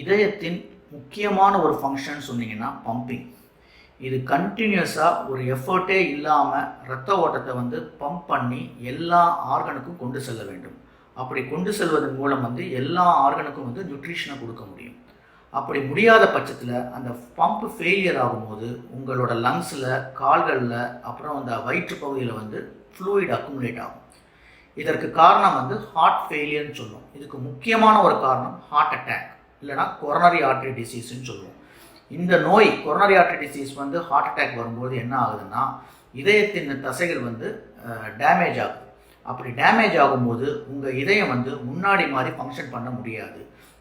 இதயத்தின் முக்கியமான ஒரு ஃபங்க்ஷன் சொன்னீங்கன்னா பம்பிங் இது கண்டினியூஸாக ஒரு எஃபர்ட்டே இல்லாமல் ரத்த ஓட்டத்தை வந்து பம்ப் பண்ணி எல்லா ஆர்கனுக்கும் கொண்டு செல்ல வேண்டும். அப்படி கொண்டு செல்வதன் மூலம் வந்து எல்லா ஆர்கனுக்கும் வந்து நியூட்ரிஷனை கொடுக்க முடியும். அப்படி முடியாத பட்சத்தில் அந்த பம்ப் ஃபெயிலியர் ஆகும்போது உங்களோட லங்ஸில் கால்களில் அப்புறம் அந்த வயிற்று பகுதியில் வந்து ஃப்ளூயிட் அக்குமுலேட் ஆகும். இதற்கு காரணம் வந்து ஹார்ட் ஃபெயிலியர்னு சொல்லுவோம் இதுக்கு முக்கியமான ஒரு காரணம் ஹார்ட் அட்டாக் இல்லைனா கொரோனரி ஆர்டரி டிசீஸ்ன்னு சொல்லுவோம். இந்த நோய் கொரோனரி ஆர்டரி டிசீஸ் வந்து ஹார்ட் அட்டாக் வரும்போது என்ன ஆகுதுன்னா இதயத்தின் தசைகள் வந்து டேமேஜ் ஆகுது அப்படி டேமேஜ் ஆகும்போது உங்கள் இதயம் வந்து முன்னாடி மாதிரி ஃபங்க்ஷன் பண்ண முடியாது.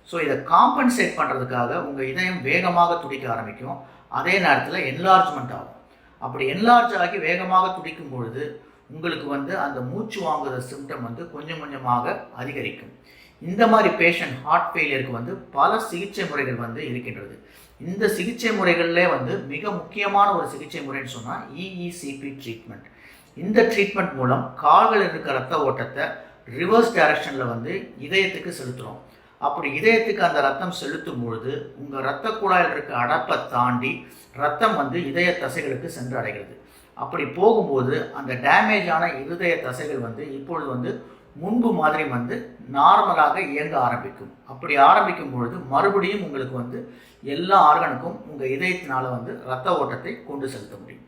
ஸோ இதை காம்பன்சேட் பண்ணுறதுக்காக உங்கள் இதயம் வேகமாக துடிக்க ஆரம்பிக்கும். அதே நேரத்தில் என்லார்ஜ்மெண்ட் ஆகும். அப்படி என்லார்ஜ் ஆகி வேகமாக துடிக்கும் பொழுது உங்களுக்கு வந்து அந்த மூச்சு வாங்குகிற சிம்டம் வந்து கொஞ்சம் கொஞ்சமாக அதிகரிக்கும். இந்த மாதிரி பேஷண்ட் ஹார்ட் ஃபெயிலியருக்கு வந்து பல சிகிச்சை முறைகள் வந்து இருக்கின்றது. இந்த சிகிச்சை முறைகளிலே வந்து மிக முக்கியமான ஒரு சிகிச்சை முறைன்னு சொன்னால் இஇசிபி ட்ரீட்மெண்ட் இந்த ட்ரீட்மெண்ட் மூலம் கால்கள் இருக்க ரத்த ஓட்டத்தை ரிவர்ஸ் டைரக்ஷனில் வந்து இதயத்துக்கு செலுத்துகிறோம் அப்படி இதயத்துக்கு அந்த ரத்தம் செலுத்தும் பொழுது உங்கள் ரத்த குழாயில் இருக்க அடப்பை தாண்டி ரத்தம் வந்து இதய தசைகளுக்கு சென்று அடைகிறது அப்படி போகும்போது அந்த டேமேஜான இருதய தசைகள் வந்து இப்பொழுது வந்து முன்பு மாதிரி வந்து நார்மலாக இயங்க ஆரம்பிக்கும். அப்படி ஆரம்பிக்கும் பொழுது மறுபடியும் உங்களுக்கு வந்து எல்லா ஆர்கனுக்கும் உங்கள் இதயத்தினால் வந்து ரத்த ஓட்டத்தை கொண்டு செலுத்த முடியும்.